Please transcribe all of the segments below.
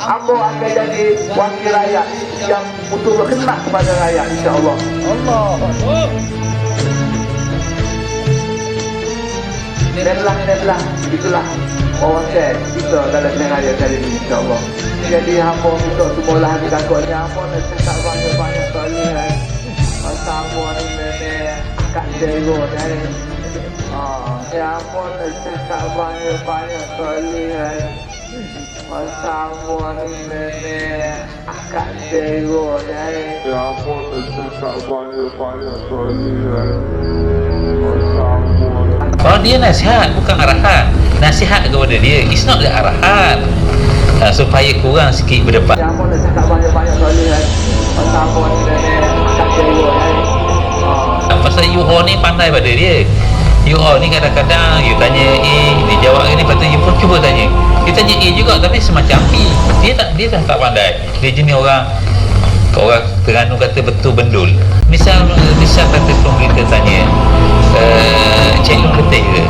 Ambo akan jadi wakil rakyat yang betul berkenan kepada rakyat insya-Allah. Allah. Memlah, memlah. Itulah proses kita dalam tengah raya kali ini insya-Allah. Jadi hamba minta semualah hati takutnya hamba nak cakap banyak-banyak kali kan. Masa hamba ni nenek kat dero ni. Ya hamba nak cakap banyak-banyak kali kan. Masa hamba ni nenek kat dero ni. Ya ampun, cakap banyak-banyak kali kan. Masa ampun. Kalau dia nasihat bukan arahan Nasihat kepada dia It's not the arahan uh, Supaya kurang sikit berdepan Ya hamba nak cakap banyak-banyak kali kan. Masa hamba ni nenek dero ni. Pasal you ni pandai pada dia You all ni kadang-kadang You tanya A Dia jawab ni tu you pun cuba tanya. You tanya A juga Tapi semacam B. Dia tak dia tak pandai. Dia jenis orang Orang Terengganu kata betul bendul. Misal Misal kata pemerintah tanya uh, Cik Long letih ke?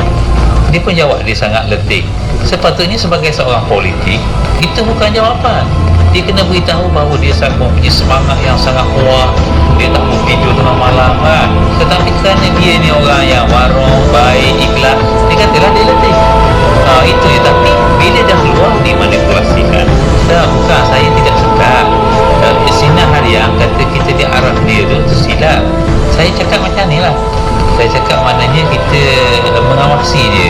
Dia pun jawab dia sangat letih. Sepatutnya sebagai seorang politik itu bukan jawapan. Dia kena beritahu bahawa dia sangat mempunyai semangat yang sangat kuat. Dia tak mau tidur tengah malam kan macam ni lah. Saya cakap maknanya kita mengawasi dia.